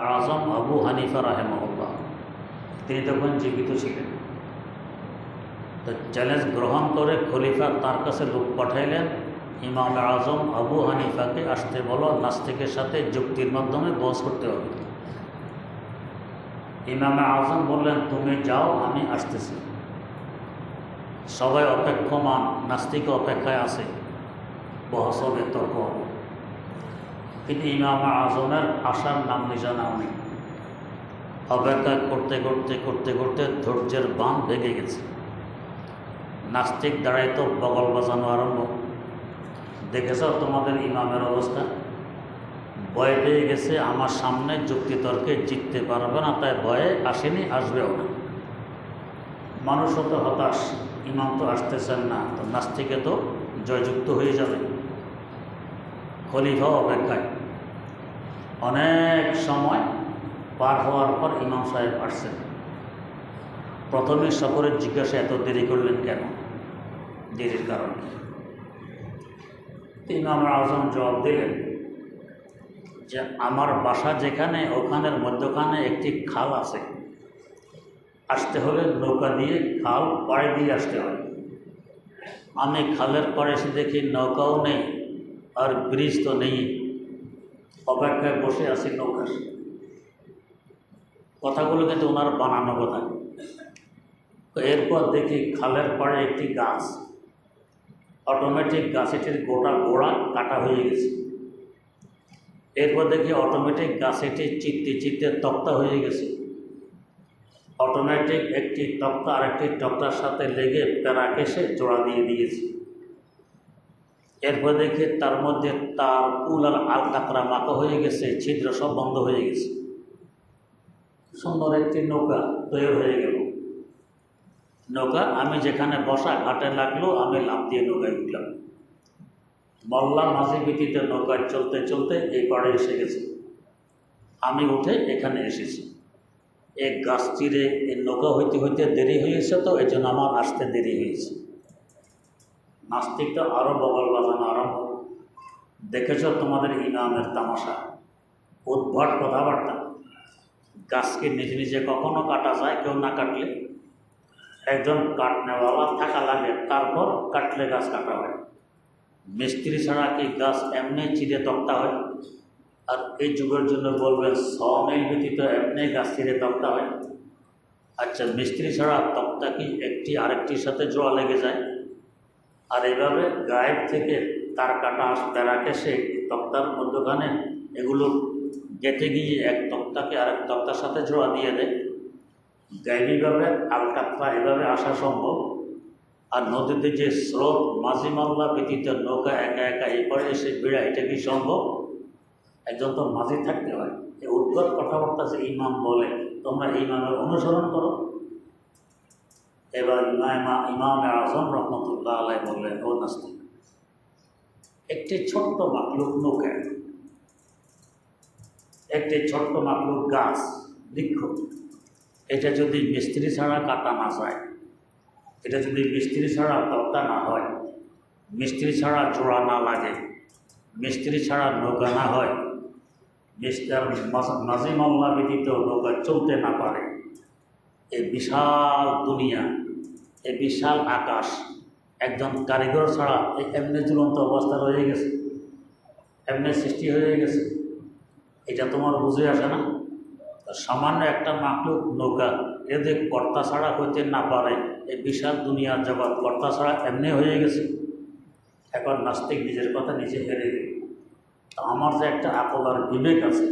আজম আবু হানিফা রাহেমহল্লা তিনি তখন জীবিত ছিলেন। তো চ্যালেঞ্জ গ্রহণ করে খলিফা তার কাছে লোক পাঠাইলেন। ইমাম আজম আবু হানিফাকে আসতে বলো, নাস্তিকের সাথে যুক্তির মাধ্যমে বস করতে হবে। ইমাম আজম বললেন, তুমি যাও, আমি আসতেছি। সবাই অপেক্ষমান, নাস্তিক অপেক্ষায় আছে। বহস হবে তর্ক হবে। কিন্তু ইমাম আজমের আসার নাম নিশানা নেই অপেক্ষা করতে করতে করতে করতে ধৈর্যের বাঁধ ভেঙে গেছে। নাস্তিক দাঁড়ায় তো বগল বাজানো আরম্ভ। দেখেছ তোমাদের ইমামের অবস্থা? ভয় পেয়ে গেছে, আমার সামনে যুক্তিতর্কে জিততে পারবে না, তাই ভয়ে আসেনি, আসবেও না। মানুষও তো হতাশ, ইমাম তো আসতেছেন না, তো নাস্তিকে তো জয়যুক্ত হয়ে যাবে। খলিফা অপেক্ষায়। অনেক সময় পার হওয়ার পর ইমাম সাহেব আসছেন। প্রথমে সকলের জিজ্ঞাসা, এত দেরি করলেন কেন? দেরির কারণে ইমাম আজম জবাব দিলেন যে, আমার বাসা যেখানে, ওখানের মধ্যখানে একটি খাল আছে। আসতে হলে নৌকা দিয়ে খাল পাড়ে দিয়ে আসতে হবে। আমি খালের পরে এসে দেখি নৌকাও নেই। আর ব্রিজ তো নেই। অপেক্ষায় বসে আছি নৌকার। কথাগুলো কিন্তু ওনার বানানো কথা। এরপর দেখি খালের পাড়ে একটি গাছ। অটোমেটিক গাছেটির গোটা গোড়া কাটা হয়ে গেছে। এরপর দেখি অটোমেটিক গাছেটি চিত্তে চিত্তে তক্তা হয়ে গেছে। অটোমেটিক একটি তক্তা আরেকটি তক্তার সাথে লেগে প্যারা কেসে জোড়া দিয়ে দিয়েছে। এরপর দেখি তার মধ্যে তার কুল আর আল কাতরা মাখা হয়ে গেছে, ছিদ্র সব বন্ধ হয়ে গেছে। সুন্দর একটি নৌকা তৈরি হয়ে গেল। নৌকা, আমি যেখানে বসা ঘাটে লাগল, আমি লাভ দিয়ে নৌকায় উঠলাম। মল্লা মাঝি ভিত্তিতে নৌকায় চলতে চলতে এই পাড়ে এসে গেছে। আমি উঠে এখানে এসেছি। এক গাছ চিরে এই নৌকা হইতে হইতে দেরি হয়েছে তো এই জন্য আমার আসতে দেরি হয়েছে। নাস্তিকটা আরও বগল বাজানো আরম্ভ দেখেছ তোমাদের ইনামের তামাশা? উদ্ভট কথাবার্তা। গাছকে নিজে নিজে কখনো কাটা যায়? কেউ না কাটলে? একজন কাটনেওয়ালা থাকা লাগে, তারপর কাটলে গাছ কাটা হয়। মিস্ত্রি ছাড়া কি গাছ এমনি চিরে তক্তা হয়? আর এই যুগের জন্য বলবেন সমিল ব্যতীত এমনি গাছ চিরে তক্তা হয়। আচ্ছা মিস্ত্রি ছাড়া তক্তা কি একটি আরেকটির সাথে জোড়া লেগে যায়? আর এইভাবে গায়েব থেকে তার কাটা প্যারা কেসে তক্তার মধ্যখানে এগুলো গেটে গিয়ে এক তক্তাকে আরেক তক্তার সাথে জোড়া দিয়ে দেয়। গাইবীভাবে আলকাতরা এভাবে আসা সম্ভব। আর নদীতে যে স্রোত, মাঝি মাল্লা ব্যতীত নৌকা একা একা এই পরে এসে বেড়া, এটা কি সম্ভব? একজন তো মাঝি থাকতে হয়। এই উদ্ভট কথাবার্তা যে ইমাম বলে, তোমরা এই ইমামের অনুসরণ করো। এবার ইমামা আজম রহমতুল্লাহ আলাই বললেন, ও নাস্তিক, একটি ছোট্ট মাকলুক নৌকা, একটি ছোট্ট মাকলুক গাছ, বৃক্ষ, এটা যদি মিস্ত্রি ছাড়া কাটা না যায়, এটা যদি মিস্ত্রি ছাড়া তক্তা না হয়, মিস্ত্রি ছাড়া জোড়া না লাগে, মিস্ত্রি ছাড়া নৌকা না হয়, মিস্টার নাজিমাল্লা ব্যতীত নৌকা চলতে না পারে এই বিশাল দুনিয়া। এই বিশাল আকাশ, একজন কারিগর ছাড়া এই এমনি ঝুলন্ত অবস্থা রয়ে গেছে, এমনি সৃষ্টি হয়ে গেছে। এটা তোমার বুঝে আসে না? সামান্য একটা মাকলুক নৌকা এদের কর্তা ছাড়া হইতে না পারে, এই বিশাল দুনিয়ার জগৎ কর্তা ছাড়া এমনি হয়ে গেছে। এখন নাস্তিক নিজের কথা নিজে হেরে গেল। আমার যে একটা আকল আর বিবেক আছে,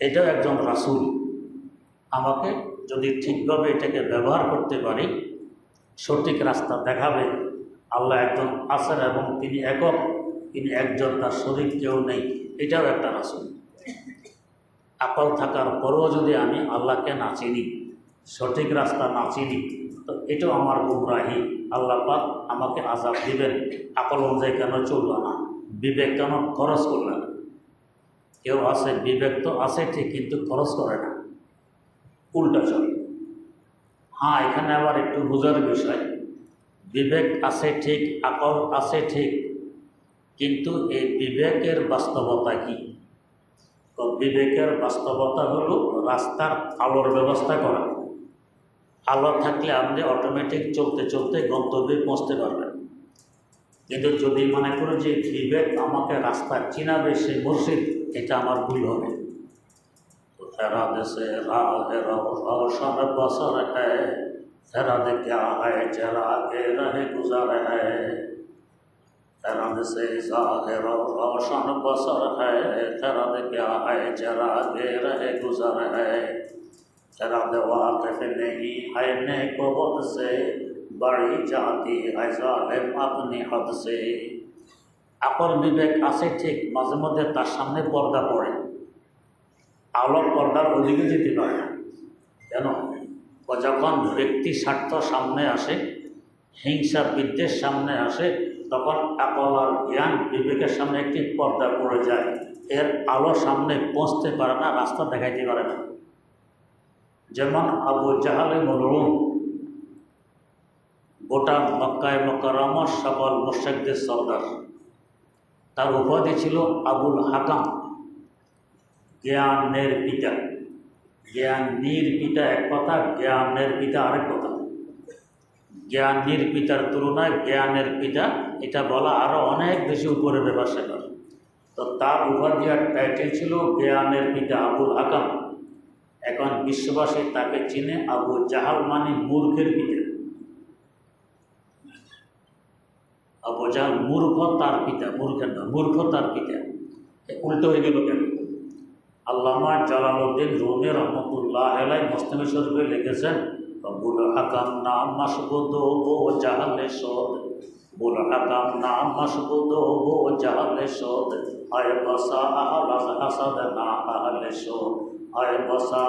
এটাও একজন রাসুল। আমাকে যদি ঠিকভাবে এটাকে ব্যবহার করতে পারি সঠিক রাস্তা দেখাবে। আল্লাহ একজন আছেন এবং তিনি একক। তিনি একজন, তার শরীর কেউ নেই। এটাও একটা রাসুল। আকল থাকার পরেও যদি আমি আল্লাহকে না চিনি, সঠিক রাস্তা না চিনি, তো এটাও আমার গুমরাহি। আল্লাহ পাক আমাকে আজাব দিবেন। আকল অনুযায়ী কেন চলল না? বিবেক কেন খরচ করল না? কেউ আছে, বিবেক তো আছে ঠিক কিন্তু খরচ করে না। উল্টা চলে। হ্যাঁ এখানে আবার একটু বোঝার বিষয়। বিবেক আছে ঠিক, আকল আছে ঠিক, কিন্তু এই বিবেকের বাস্তবতা কি? বিবেকের বাস্তবতা হলো রাস্তার আলোর ব্যবস্থা করা। আলো থাকলে আপনি অটোমেটিক চলতে চলতে গন্তব্যে পৌঁছতে পারবেন। কিন্তু যদি মনে করো যে বিবেক আমাকে রাস্তা চিনাবে, সে মসজিদ, এটা আমার ভুল হবে। তো ফেরা দেশে রাহ রোশন বসর হ্যায় ফেরা দে ক্যা হ্যায় জরা কে রহে গুজার হ্যায় ফেরা দেশে জাহের রোশন বসর হ্যায় ফেরা দে ক্যা হ্যায় জরা কে রহে গুজার হ্যায় शराब वाकिफ नहीं है नेको हद से बड़ी जाती है जालिम अपनी हद से আকল বিবেক আছে ঠিক মাঝে মধ্যে তার সামনে পর্দা পড়ে আলোক পর্দার ওদিকে যেতে পারে। না কেন যখন ব্যক্তি স্বার্থ সামনে আসে, হিংসা বিদ্বেষ সামনে আসে, তখন আকল আর জ্ঞান বিবেকের সামনে একটি পর্দা পড়ে যায়। এর আলো সামনে পৌঁছতে পারে না, রাস্তা দেখাইতে পারে না। যেমন আবু জাহালে মলরুম গোটা মক্কায় মকরমর সকল মোর্শেকদের সর্দার। তার উপাধি ছিল আবুল হাকাম। জ্ঞানের পিতা। জ্ঞানীর পিতা এক কথা, জ্ঞানের পিতা আরেক কথা। জ্ঞানীর পিতার তুলনায় জ্ঞানের পিতা, এটা বলা আরও অনেক বেশি উপরে ব্যাপার সেবার তো তার উপাধি আর টাইটেল ছিল, জ্ঞানের পিতা আবুল হাকাম। এখন বিশ্ববাসী তাকে চিনে আবু জাহাল মানে মূর্খের পিতা। আবু জাহাল মূর্খ তার পিতা মূর্খের না, মূর্খ তার পিতা। উল্টো হয়ে গেল কেন? আল্লামা জালালউদ্দিন রুমি রহমতুল্লাহ আলাই মুসলিম শরীফে লিখেছেন নাম নাম না বসা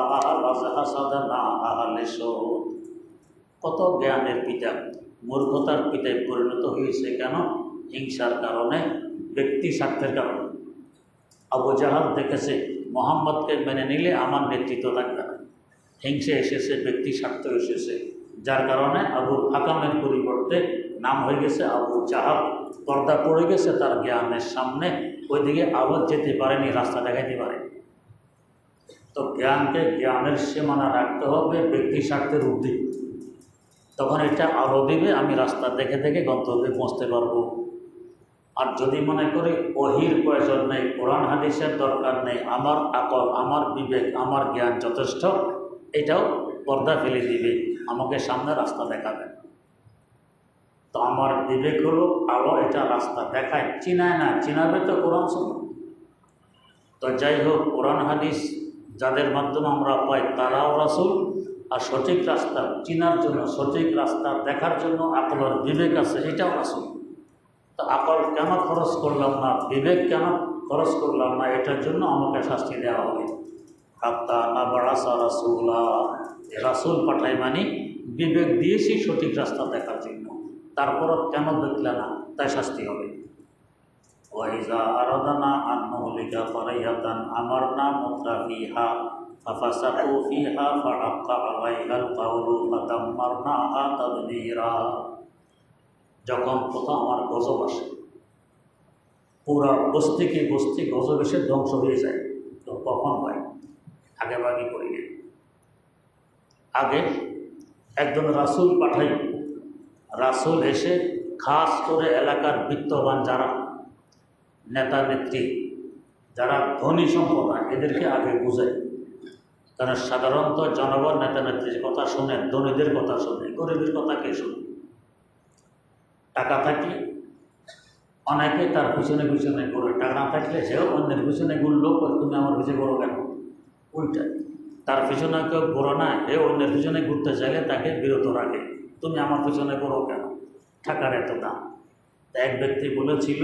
না কত জ্ঞানের পিতা, মূর্খতার পিতায় পরিণত হয়েছে কেন? হিংসার কারণে, ব্যক্তি স্বার্থের কারণে। আবু জাহাল দেখেছে মোহাম্মদকে মেনে নিলে আমার নেতৃত্ব থাকবে। না হিংসে এসেছে, ব্যক্তি স্বার্থ এসেছে। যার কারণে আবু হাকামের পরিবর্তে নাম হয়ে গেছে আবু জাহাল। পর্দা পড়ে গেছে তার জ্ঞানের সামনে। ওইদিকে আওয়াজ যেতে পারেনি, রাস্তা দেখাইতে পারে তো জ্ঞানকে জ্ঞানের সীমানা রাখতে হবে, ব্যক্তি স্বার্থের উদ্দিক তখন এটা আলো দিবে, আমি রাস্তা দেখে দেখে গন্তব্যে পৌঁছতে পারব। আর যদি মনে করি অহির প্রয়োজন নেই, কোরআন হাদিসের দরকার নেই, আমার আকল, আমার বিবেক, আমার জ্ঞান যথেষ্ট, এটাও পর্দা ফেলে দিবে, আমাকে সামনে রাস্তা দেখাবে। তো আমার বিবেক হলো আলো এটা রাস্তা দেখায়। চিনায় না, চিনাবে তো কোরআন শুনো তো যাই হোক, কোরআন হাদিস যাদের মাধ্যমে আমরা পাই, তারাও রাসুল। আর সঠিক রাস্তা, চিনার জন্য, সঠিক রাস্তা দেখার জন্য, আকলের বিবেক আছে, এটাও রাসুল। তো আকল কেন খরচ করলাম না? বিবেক কেন খরচ করলাম না? এটার জন্য আমাকে শাস্তি দেওয়া হবে। হাত্তা না বাড়াসা রাসুল্লাহ রাসুল পাঠাই মানে বিবেক দিয়েছি সঠিক রাস্তা দেখার জন্য। তারপরও কেন দেখলে না? তাই শাস্তি হবে। ওয়াইজা আরাদানা আন নহলিকা ফারাইয়াতান আমারনা মুত্রাফিহা ফাফাসাকু ফিহা ফাহাক্কা আলাইহাল কাউলু ফাদাম্মারনাহা তাদবীরা যখন প্রথম আমার গজব আসে, পুরা বস্তিকে বস্তি গজব এসে ধ্বংস হয়ে যায়। তো কখন হয়? আগে বাগি করি না আগে একজন রাসুল পাঠাই। রাসুল এসে খাস করে এলাকার বিত্তবান যারা, নেতা নেত্রী, যারা ধনী সম্প্রদায়, এদেরকে আগে বুঝায় কারণ সাধারণত জনগণ নেতা নেত্রীর কথা শোনে ধনীদের কথা শোনে গরিবের কথা কে শোনে? টাকা থাকলে, অনেকে তার পিছনে পিছনে ঘুরে। টাকা না থাকলে সেও অন্যের পিছনে ঘুরলো তুমি আমার পিছনে ঘুরো কেন? উল্টা। তার পিছনে কেউ ঘুরো না, এ অন্যের পিছনে ঘুরতে চাইলে তাকে বিরত রাখে। তুমি আমার পিছনে ঘুরো কেন? টাকার এত দাম? এক ব্যক্তি বলেছিল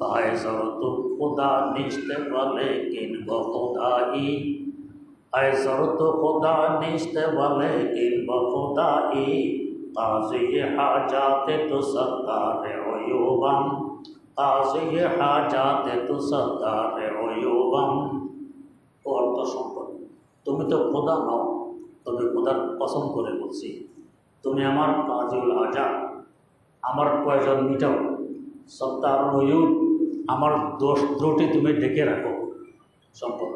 পায়ে শরত, খোদা নিস্তে বলে কিনব খোদাই। আয় শরত, খোদা নিস্তে বলে কিনব খোদাই। কাজী হাজাতে তো সরকারে ওয়ুবম কাজী হাজাতে তো সরকারে ওয়ুবম অর্থ সম্পদ, তুমি তো খোদা নও, তবে খোদার পছন্দ করে বলছি, তুমি আমার কাজুল হাজা আমার প্রয়োজন মিটাও। সত্তার ওয়ুব আমার দোষ ত্রুটি তুমি ডেকে রাখো। সম্পদ।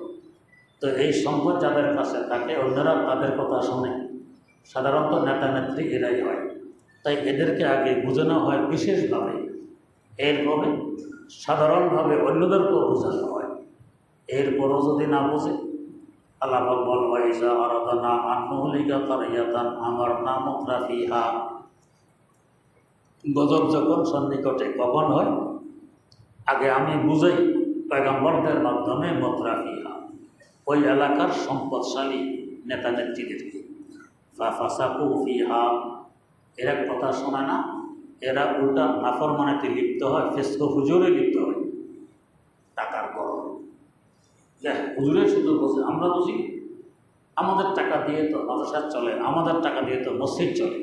তো এই সম্পদ যাদের কাছে থাকে অন্যরা তাদের কথা শোনে। সাধারণত নেতা নেত্রী এরাই হয়। তাই এদেরকে আগে বোঝানো হয় বিশেষভাবে। এরপরে সাধারণভাবে অন্যদেরকেও বোঝানো হয়। এরপরও যদি না বোঝে, আল্লাহ বল ওয়াইজা আরাদানা আন্নহলিকা কারিয়াতান আমার নাম রাফিহা গজব যখন সন্নিকটে কখন হয়, আগে আমি বুঝাই পয়গম্বরদের মাধ্যমে মতরাফিহা। ওই এলাকার সম্পদশালী নেতা নেত্রীদেরকে ফাসাকু ফিহা। এরা কথা শোনে না, এরা উল্টা নাফরমানেতে লিপ্ত হয় ফেসকো হুজুরে লিপ্ত হয়। টাকার গরম। দেখ, হুজুরে শুধু বলছে, আমরা বুঝি আমাদের টাকা দিয়ে তো মাদ্রাসা চলে, আমাদের টাকা দিয়ে তো মসজিদ চলে।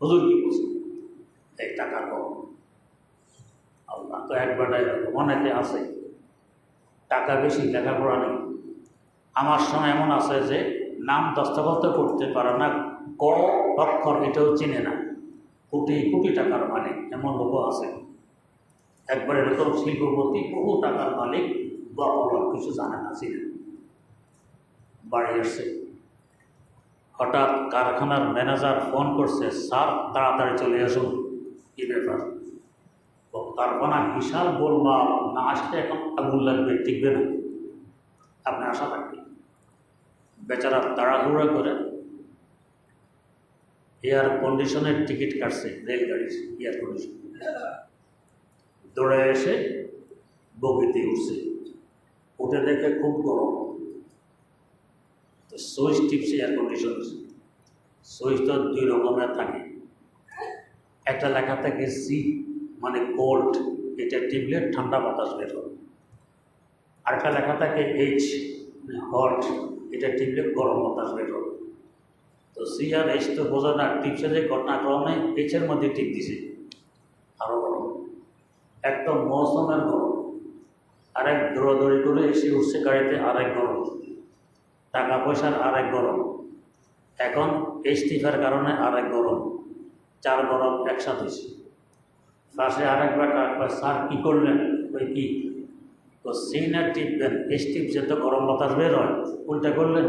হুজুর কি বুঝে এই টাকা কম আল্লাহ তো একবারটাই অনেকে আছে, টাকা বেশি লেখাপড়া নেই। আমার সময় এমন আছে যে নাম দস্তখত করতে পারে না, ক অক্ষর এটাও চিনে না। কোটি কোটি টাকার মালিক, এমন লোকও আছে। একবার এরকম শিল্পপতি, বহু টাকার মালিক বড় কিছু জানে না, চিনে। বাড়ি এসছে হঠাৎ কারখানার ম্যানেজার ফোন করছে, স্যার, তাড়াতাড়ি চলে আসুন। কি ব্যাপার? কারখানা বিশাল বলবা না আসলে এখন আগুন লাগবে, টিকবে না। আপনি আশা থাকবেন বেচারা তাড়াহুড়া করে এয়ার কন্ডিশনের টিকিট কাটছে, রেলগাড়ির এয়ার কন্ডিশন। দৌড়ে এসে বগিতে উঠছে। উঠে দেখে খুব গরম। তো সুইচ টিপছে এয়ার কন্ডিশন। সুইচ তো দুই রকমের থাকে। একটা লেখা থাকে সি মানে কোল্ড এটা টিপলে ঠান্ডা বাতাস বের হবে আরেকটা লেখা থাকে এইচ হট, এটা টিপলে গরম বাতাস বের হবে তো সি আর তো বোঝা না টিপসে যে ঘটনাক্রমে এইচের মধ্যে টিপ দিছে। আরও গরম। একদম মৌসুমের গরম। আরেক দৌড়াদৌড়ি করে এসে উঠছে গাড়িতে আরেক গরম। টাকা পয়সার আরেক গরম। এখন ইস্তিফার কারণে আরেক গরম। চার গরম একসাথে পাশে আরেকবার স্যার কী করলেন? ওই কি? তো সিনার টিপবেন এস টিপছে তো গরম বাতাস বের হয় উল্টা করলেন?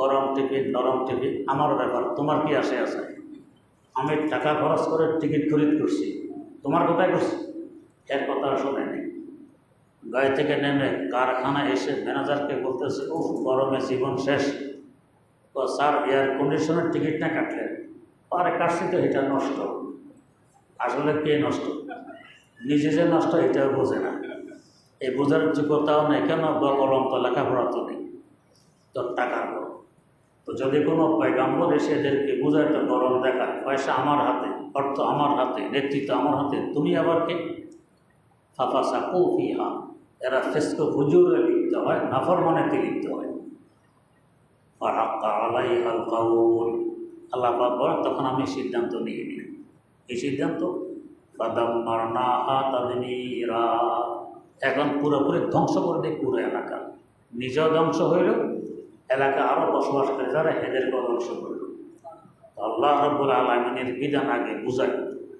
গরম টিপি নরম টিপি আমার ব্যাপার, তোমার কি আসে আছে? আমি টাকা খরচ করে টিকিট খরিদ করছি, তোমার কোথায় করছি? এর কথা শোনে নেই। গাড়ি থেকে নেমে কারখানায় এসে ম্যানেজারকে বলতেছে ও গরমে জীবন শেষ। তো স্যার, এয়ার কন্ডিশনের টিকিট না কাটলেন? আরে, কাটছি তো, এটা নষ্ট। আসলে কে নষ্ট? নিজে যে নষ্ট, এটাও বোঝে না। এই বোঝার যোগ্যতাও নেই, কেন কলম তো লেখাপড়া তো নেই? তো টাকার গরম তো যদি কোনো পয়গাম্বর এসে এদেরকে বোঝায়, তো গরম দেখায় পয়সা আমার হাতে, অর্থ আমার হাতে, নেতৃত্ব আমার হাতে, তুমি আবার কে? ফাফাসা কৌফিহা এরা ফেস্কো হুজুরে লিখতে হয় নাফর মানেতে লিখতে হয়। আলাই হাল কাউল, আল্লাহ পাক তখন আমি সিদ্ধান্ত নিয়ে নিই এই সিদ্ধান্ত বাদাম মারনা হাতাদিনীরা এখন পুরোপুরি ধ্বংস করে দিই পুরো এলাকা নিজেও ধ্বংস হইল এলাকা আরও বসবাস করে যারা এদেরকেও ধ্বংস করল তো আল্লাহ রব্বুল আলমিনের বিধান আগে বুঝায়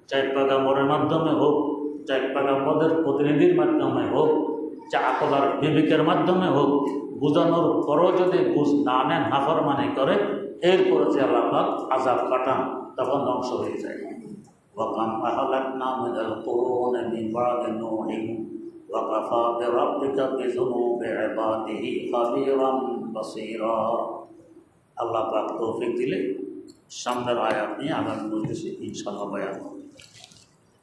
চাই পাগাম্বরের মাধ্যমে হোক চাই পাগাম্বরের প্রতিনিধির মাধ্যমে হোক চা আকলার বিবেকের মাধ্যমে হোক বোঝানোর পরও যদি বুঝ না নেন নাফরমানি করে এরপরে যে আল্লাহ পাক আজাব কাটান তখন ধ্বংস হয়ে যায় وكم أهلكنا من القرون من بعد نوح وَقَفَى بِرَبِّكَ بِذُنُوبِ عِبَادِهِ خَبِيرًا بَصِيرًا۔ اللہ پاک توفیق دلے سمندر آیات میں آگے مجھے سے انشاءاللہ بیان ہو